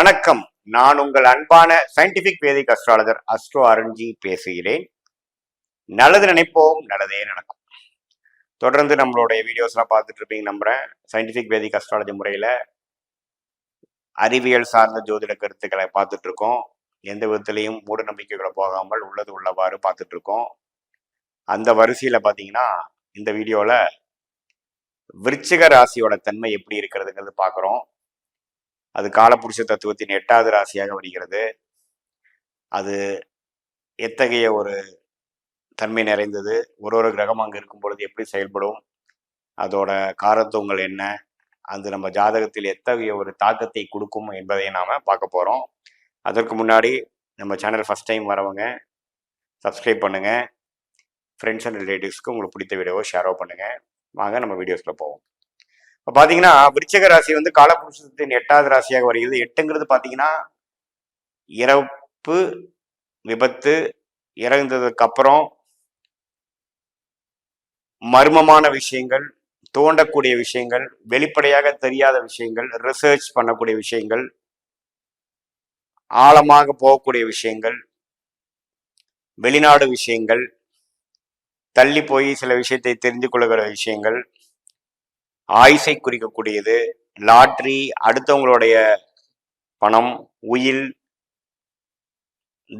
வணக்கம். நான் உங்கள் அன்பான scientific Vedic astrologer astro Arunji பேசுகிறேன். நல்லது நினைப்போம் நல்லதே நடக்கும். தொடர்ந்து நம்மளுடைய வீடியோஸ்லாம் பார்த்துட்டு இருப்பீங்க நம்புறேன். சயின்டிபிக் வேதிக் அஸ்ட்ராலஜி முறையில் அறிவியல் சார்ந்த ஜோதிட கருத்துக்களை பார்த்துட்டு இருக்கோம். எந்த விதத்திலையும் மூட நம்பிக்கைகளை போகாமல் உள்ளது உள்ளவாறு பார்த்துட்டு இருக்கோம். அந்த வரிசையில் பார்த்தீங்கன்னா இந்த வீடியோவில் விருச்சிக ராசியோட தன்மை எப்படி இருக்கிறதுங்கிறது பார்க்குறோம். அது காலப்புருஷ தத்துவத்தின் எட்டாவது ராசியாக வருகிறது. அது எத்தகைய ஒரு தன்மை நிறைந்தது? ஒரு ஒரு கிரகம் அங்கே இருக்கும் பொழுது எப்படி செயல்படும்? அதோட காரத்துவங்கள் என்ன? அது நம்ம ஜாதகத்தில் எத்தகைய ஒரு தாக்கத்தை கொடுக்கும் என்பதை நாம் பார்க்க போகிறோம் அதற்கு முன்னாடி நம்ம சேனல் ஃபஸ்ட் டைம் வரவங்க சப்ஸ்கிரைப் பண்ணுங்கள் ஃப்ரெண்ட்ஸ் அண்ட் ரிலேட்டிவ்ஸ்க்கு உங்களுக்கு பிடித்த வீடியோவை ஷேரோ பண்ணுங்கள் வாங்க நம்ம வீடியோஸில் போவோம். இப்போ பார்த்தீங்கன்னா விருச்சக ராசி வந்து காலபுருஷத்தின் எட்டாவது ராசியாக வருகிறது. எட்டுங்கிறது பார்த்தீங்கன்னா இறப்பு விபத்து இறந்ததுக்கு அப்புறம் மர்மமான விஷயங்கள் தோண்டக்கூடிய விஷயங்கள் வெளிப்படையாக தெரியாத விஷயங்கள் ரிசர்ச் பண்ணக்கூடிய விஷயங்கள் ஆழமாக போகக்கூடிய விஷயங்கள் வெளிநாடு விஷயங்கள் தள்ளி போய் சில விஷயத்தை தெரிந்து கொள்கிற விஷயங்கள் ஆயுசை குறிக்கக்கூடியது லாட்ரி அடுத்தவங்களுடைய பணம் உயில்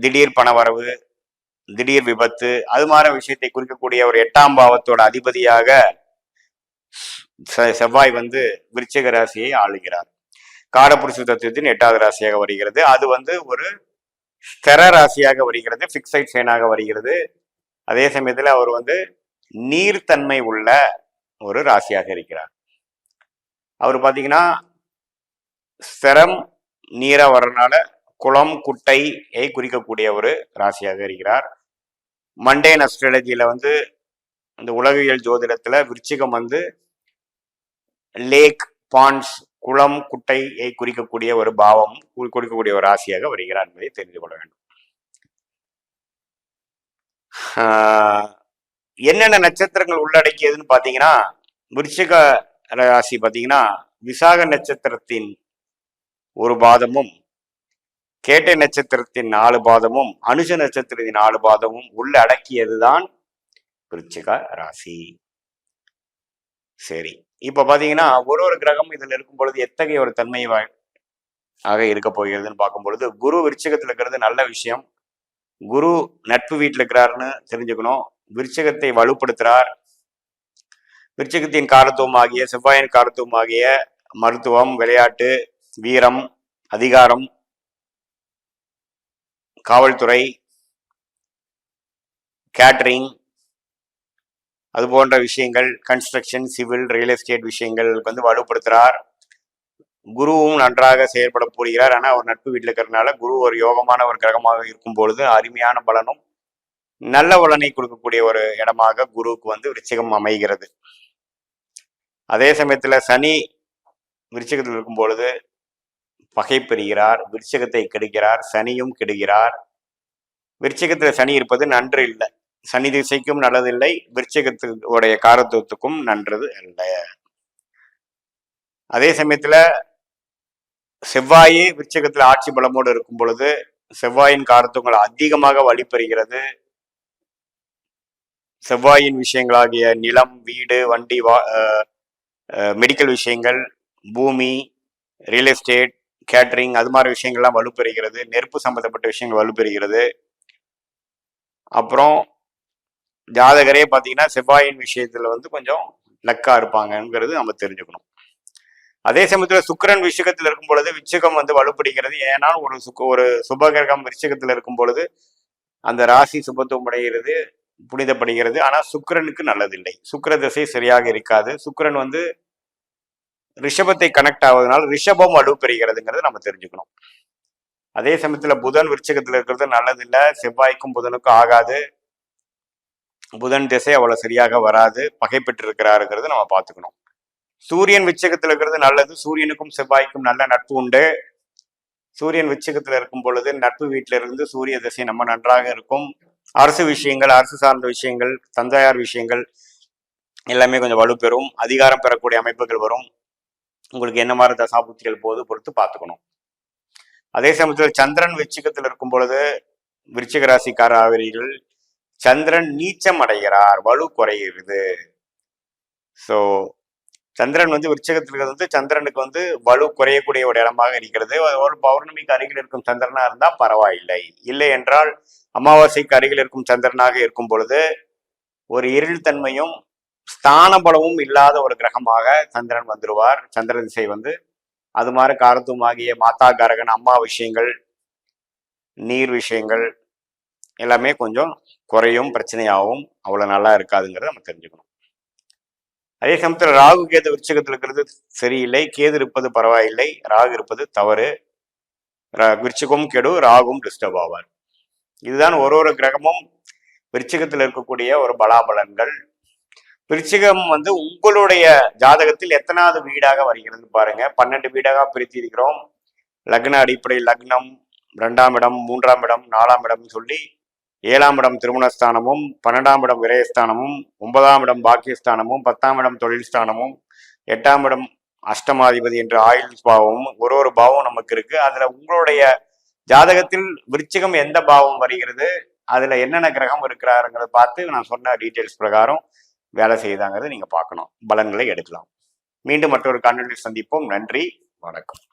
திடீர் பணவரவு திடீர் விபத்து அது மாதிரி விஷயத்தை குறிக்கக்கூடிய ஒரு எட்டாம் பாவத்தோட அதிபதியாக செ- செவ்வாய் வந்து விருச்சிக ராசியை ஆளுகிறார். காடப்புருஷ தத்துவத்தின் எட்டாவது ராசியாக வருகிறது. அது வந்து ஒரு ஸ்திர ராசியாக வருகிறது பிக்சைட் சேனாக வருகிறது. அதே சமயத்தில் அவர் வந்து நீர்த்தன்மை உள்ள ஒரு ராசியாக இருக்கிறார். அவர் பார்த்தீங்கன்னா சிரம் நீரா வர்றதுனால குளம் குட்டையை குறிக்கக்கூடிய ஒரு ராசியாக இருக்கிறார். மண்டேன் அஸ்ட்ராலஜியில வந்து இந்த உலகியல் ஜோதிடத்துல விருச்சிகம் வந்து லேக் பாண்ட்ஸ் குளம் குட்டையை குறிக்கக்கூடிய ஒரு பாவம் குறிக்கக்கூடிய ஒரு ராசியாக வருகிறார் என்பதை தெரிந்து கொள்ள வேண்டும். என்னென்ன நட்சத்திரங்கள் உள்ளடக்கியதுன்னு பார்த்தீங்கன்னா விருச்சிக ராசி பார்த்தீங்கன்னா விசாக நட்சத்திரத்தின் ஒரு பாதமும் கேட்டை நட்சத்திரத்தின் நாலு பாதமும் அனுஷ நட்சத்திரத்தின் நாலு பாதமும் உள்ளடக்கியதுதான் விருச்சிக ராசி. சரி இப்ப பாத்தீங்கன்னா ஒரு ஒரு கிரகம் இதுல இருக்கும் பொழுது எத்தகைய ஒரு தன்மை ஆக இருக்க போகிறதுன்னு பார்க்கும் பொழுது குரு விருச்சகத்தில் இருக்கிறது நல்ல விஷயம். குரு நட்பு வீட்டில் இருக்கிறாருன்னு தெரிஞ்சுக்கணும். விருச்சகத்தை வலுப்படுத்துறார். விருச்சிகத்தின் காரத்துவமாகிய செவ்வாயின் காரத்துவமாகிய மருத்துவம் விளையாட்டு வீரம் அதிகாரம் காவல்துறை கேட்டரிங் அது போன்ற விஷயங்கள் கன்ஸ்ட்ரக்ஷன் சிவில் ரியல் எஸ்டேட் விஷயங்களுக்கு வந்து வலுப்படுத்துறார். குருவும் நன்றாக செயல்பட போகிறார். ஆனால் அவர் நட்பு வீட்டில் இருக்கிறதுனால குரு ஒரு யோகமான ஒரு கிரகமாக இருக்கும் பொழுது அருமையான பலனும் நல்ல பலனை கொடுக்கக்கூடிய ஒரு இடமாக குருவுக்கு வந்து விருச்சிகம் அமைகிறது. அதே சமயத்தில் சனி விருச்சகத்தில் இருக்கும் பொழுது பகை பெறுகிறார் விருச்சகத்தை கெடுக்கிறார் சனியும் கெடுகிறார். விருச்சகத்தில் சனி இருப்பது நன்று இல்லை. சனி திசைக்கும் நல்லதில்லை விருச்சகத்துடைய காரத்துவத்துக்கும் நன்றது அல்ல. அதே சமயத்தில் செவ்வாயே விருச்சகத்தில் ஆட்சி பலமோடு இருக்கும் பொழுது செவ்வாயின் காரத்துவங்கள் அதிகமாக வழிபெறுகிறது செவ்வாயின் விஷயங்களாகிய நிலம் வீடு வண்டி வா மெடிக்கல் விஷயங்கள் பூமி ரியல் எஸ்டேட் கேட்டரிங் அது மாதிரி விஷயங்கள்லாம் வலுப்பெறுகிறது. நெருப்பு சம்பந்தப்பட்ட விஷயங்கள் வலுப்பெறுகிறது. அப்புறம் ஜாதகரே பார்த்தீங்கன்னா செவ்வாயின் விஷயத்துல வந்து கொஞ்சம் லக்கா இருப்பாங்கங்கிறது நம்ம தெரிஞ்சுக்கணும். அதே சமயத்துல சுக்கிரன் விஷயத்தில் இருக்கும் பொழுது விச்சகம் வந்து வலுப்படுகிறது ஏன்னா ஒரு சுக்க ஒரு சுபகிரகம் விச்சகத்தில் இருக்கும் பொழுது அந்த ராசி சுபத்துவம் அடைகிறது புனிதப்படுகிறது. ஆனால் சுக்கிரனுக்கு நல்லதில்லை. சுக்கிர திசை சரியாக இருக்காது. சுக்கரன் வந்து ரிஷபத்தை கனெக்ட் ஆவதனால் ரிஷபம் வலுப்பெறுகிறதுங்கிறத நம்ம தெரிஞ்சுக்கணும். அதே சமயத்துல புதன் விருச்சகத்துல இருக்கிறது நல்லதில்லை. செவ்வாய்க்கும் புதனுக்கும் ஆகாது. புதன் திசை அவ்வளவு சரியாக வராது. பகை பெற்றிருக்கிறாருங்கிறது நம்ம பார்த்துக்கணும். சூரியன் விச்சகத்துல இருக்கிறது நல்லது. சூரியனுக்கும் செவ்வாய்க்கும் நல்ல நட்பு உண்டு. சூரியன் விச்சகத்துல இருக்கும் பொழுது நட்பு வீட்டில இருந்து சூரிய திசை நம்ம நன்றாக இருக்கும். அரசு விஷயங்கள் அரசு சார்ந்த விஷயங்கள் தந்தையார் விஷயங்கள் எல்லாமே கொஞ்சம் வலுப்பெறும். அதிகாரம் பெறக்கூடிய அமைப்புகள் வரும். உங்களுக்கு என்ன மாதிரி தசாபுத்திகள் போது பொறுத்து பார்த்துக்கணும். அதே சமயத்தில் சந்திரன் விச்சிகத்தில் இருக்கும் பொழுது விருச்சிக ராசிக்காரர்கள் சந்திரன் நீச்சம் அடைகிறார் வலு குறைகிறது ஸோ சந்திரன் வந்து விருச்சகத்தில் வந்து சந்திரனுக்கு வந்து வலு குறையக்கூடிய ஒரு இடமாக இருக்கிறது. ஒரு பௌர்ணமிக்கு அருகில் இருக்கும் சந்திரனா இருந்தால் பரவாயில்லை. இல்லை என்றால் அமாவாசைக்கு அருகில் இருக்கும் சந்திரனாக இருக்கும் பொழுது ஒரு இருள் தன்மையும் ஸ்தான பலமும் இல்லாத ஒரு கிரகமாக சந்திரன் வந்துருவார். சந்திர திசை வந்து அது மாதிரி காரத்துவமாகிய மாதா காரகன் அம்மா விஷயங்கள் நீர் விஷயங்கள் எல்லாமே கொஞ்சம் குறையும் பிரச்சனையாகவும் அவ்வளோ நல்லா இருக்காதுங்கிறத நம்ம தெரிஞ்சுக்கணும். அதே சமயத்தில் ராகு கேது விருச்சகத்தில் இருக்கிறது சரியில்லை. கேது இருப்பது பரவாயில்லை. ராகு இருப்பது தவறு. ரா- கெடு ராகும் டிஸ்டர்ப் ஆவார். இதுதான் ஒரு ஒரு கிரகமும் விருச்சகத்தில் இருக்கக்கூடிய ஒரு பலாபலன்கள். விருச்சிகம் வந்து உங்களுடைய ஜாதகத்தில் எத்தனாவது வீடாக வருகிறது பாருங்க. பன்னெண்டு வீடாக பிரித்து இருக்கிறோம். லக்ன அடிப்படை லக்னம் ரெண்டாம் இடம் மூன்றாம் இடம் நாலாம் இடம் சொல்லி ஏழாம் இடம் திருமணஸ்தானமும் பன்னெண்டாம் இடம் விரயஸ்தானமும் ஒன்பதாம் இடம் பாக்கியஸ்தானமும் பத்தாம் இடம் தொழில் ஸ்தானமும் எட்டாம் இடம் அஷ்டமாதிபதி என்ற ஆயுள் பாவமும் ஒரு ஒரு பாவம் நமக்கு இருக்கு. அதுல உங்களுடைய ஜாதகத்தில் விருச்சிகம் எந்த பாவம் வருகிறது அதுல என்னென்ன கிரகம் இருக்கிறாருங்கிறத பார்த்து நான் சொன்ன டீட்டெயில்ஸ் பிரகாரம் வேலை செய்யுதாங்கிறத நீங்க பார்க்கணும். பலன்களை எடுக்கலாம். மீண்டும் மற்றொரு காணொலியில் சந்திப்போம். நன்றி. வணக்கம்.